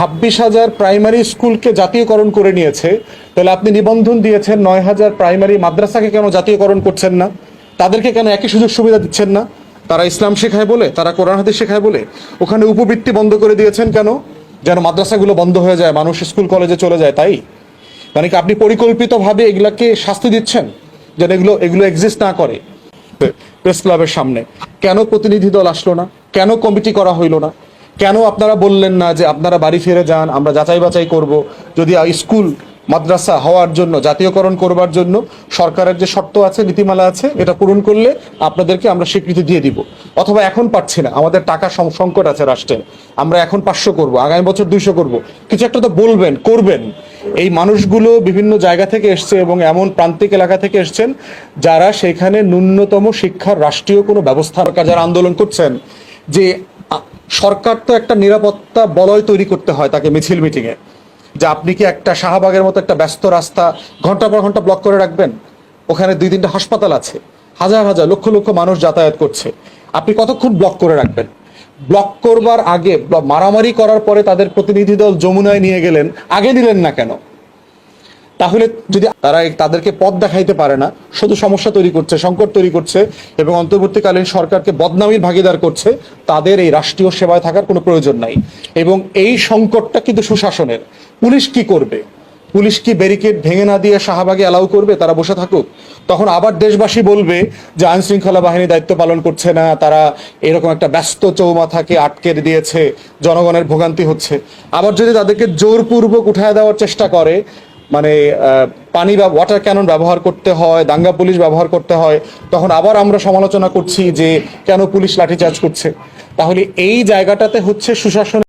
ছাব্বিশ হাজার প্রাইমারি স্কুলকে জাতীয়করণ করে নিয়েছে। তাহলে আপনি নিবন্ধন দিয়েছেন নয় হাজার প্রাইমারি মাদ্রাসাকে কেন জাতীয়করণ করছেন না? তাদেরকে কেন একই সুযোগ সুবিধা দিচ্ছেন না? তারা ইসলাম শেখায় বলে, তারা কোরআন হাদিস শেখায় বলে, ওখানে উপবৃত্তি বন্ধ করে দিয়েছেন কেন? যেন মাদ্রাসাগুলো বন্ধ হয়ে যায়, মানুষ স্কুল কলেজে চলে যায়, তাই? মানে কি আপনি পরিকল্পিতভাবে এগুলাকে শাস্তি দিচ্ছেন? যেন এগুলো এগুলো এক্সিস্ট না করে। প্রেস ক্লাবের সামনে। কেন প্রতিনিধি দল আসলো না? কেন কমিটি করা হইল না? কেন আপনারা বললেন না যে আপনারা বাড়ি ফিরে যান, আমরা যাচাই বাছাই করব? যদি স্কুল, মাদ্রাসা হওয়ার জন্য, জাতীয়করণ করবার জন্য সরকারের যে শর্ত আছে, নীতিমালা আছে, এটা পূরণ করলে আপনাদেরকে আমরা স্বীকৃতি দিয়ে দিব। অথবা এখন পাচ্ছি না, আমাদের টাকা সংকট আছে রাষ্ট্রে, আমরা এখন পাঁচশো করব, আগামী বছর দুইশো করব। কিছু একটা তো বলবেন, করবেন। এই মানুষগুলো বিভিন্ন জায়গা থেকে এসছে এবং এমন প্রান্তিক এলাকা থেকে এসছেন যারা সেখানে ন্যূনতম শিক্ষার রাষ্ট্রীয় কোনো ব্যবস্থার যারা আন্দোলন করছেন, যে সরকার তো একটা নিরাপত্তা বলয় তৈরি করতে হয় তাকে মিছিল মিটিংয়ে। যে আপনি কি একটা শাহবাগের মতো একটা ব্যস্ত রাস্তা ঘণ্টা পর ঘণ্টা ব্লক করে রাখবেন? ওখানে দুই তিনটা হাসপাতাল আছে। হাজার হাজার, লক্ষ লক্ষ মানুষ যাতায়াত করছে। আপনি কতক্ষণ ব্লক করে রাখবেন? ব্লক করবার আগে মারামারি করার পরে তাদের প্রতিনিধি দল যমুনায় নিয়ে গেলেন, আগে নিলেন না কেন? তাহলে যদি তারা তাদেরকে পথ দেখাইতে পারে না, শুধু সমস্যা তৈরি করছে, সংকট তৈরি করছে এবং অন্তর্বর্তীকালীন সরকারকে বদনামির ভাগিদার করছে, তাদের এই রাষ্ট্রীয় সেবায় থাকার কোনো প্রয়োজন নাই। এবং এই সংকটটা কিন্তু সুশাসনের। পুলিশ কি করবে? পুলিশ কি ব্যারিকেড ভেঙে না দিয়ে শাহবাগে অ্যালাউ করবে? তারা বসে থাকুক। তখন আবার দেশবাসী বলবে যে আইন শৃঙ্খলা বাহিনী দায়িত্ব পালন করছে না, তারা এরকম একটা ব্যস্ত চৌমাথাকে আটকে দিয়েছে, জনগণের ভোগান্তি হচ্ছে। আবার যদি তাদেরকে জোরপূর্বক উঠায় দেওয়ার চেষ্টা করে মানে পানি বা ওয়াটার ক্যানন ব্যবহার করতে হয়, দাঙ্গা পুলিশ ব্যবহার করতে হয়, তখন আবার আমরা সমালোচনা করছি যে কেন পুলিশ লাঠিচার্জ করছে। তাহলে এই জায়গাটাতে হচ্ছে সুশাসন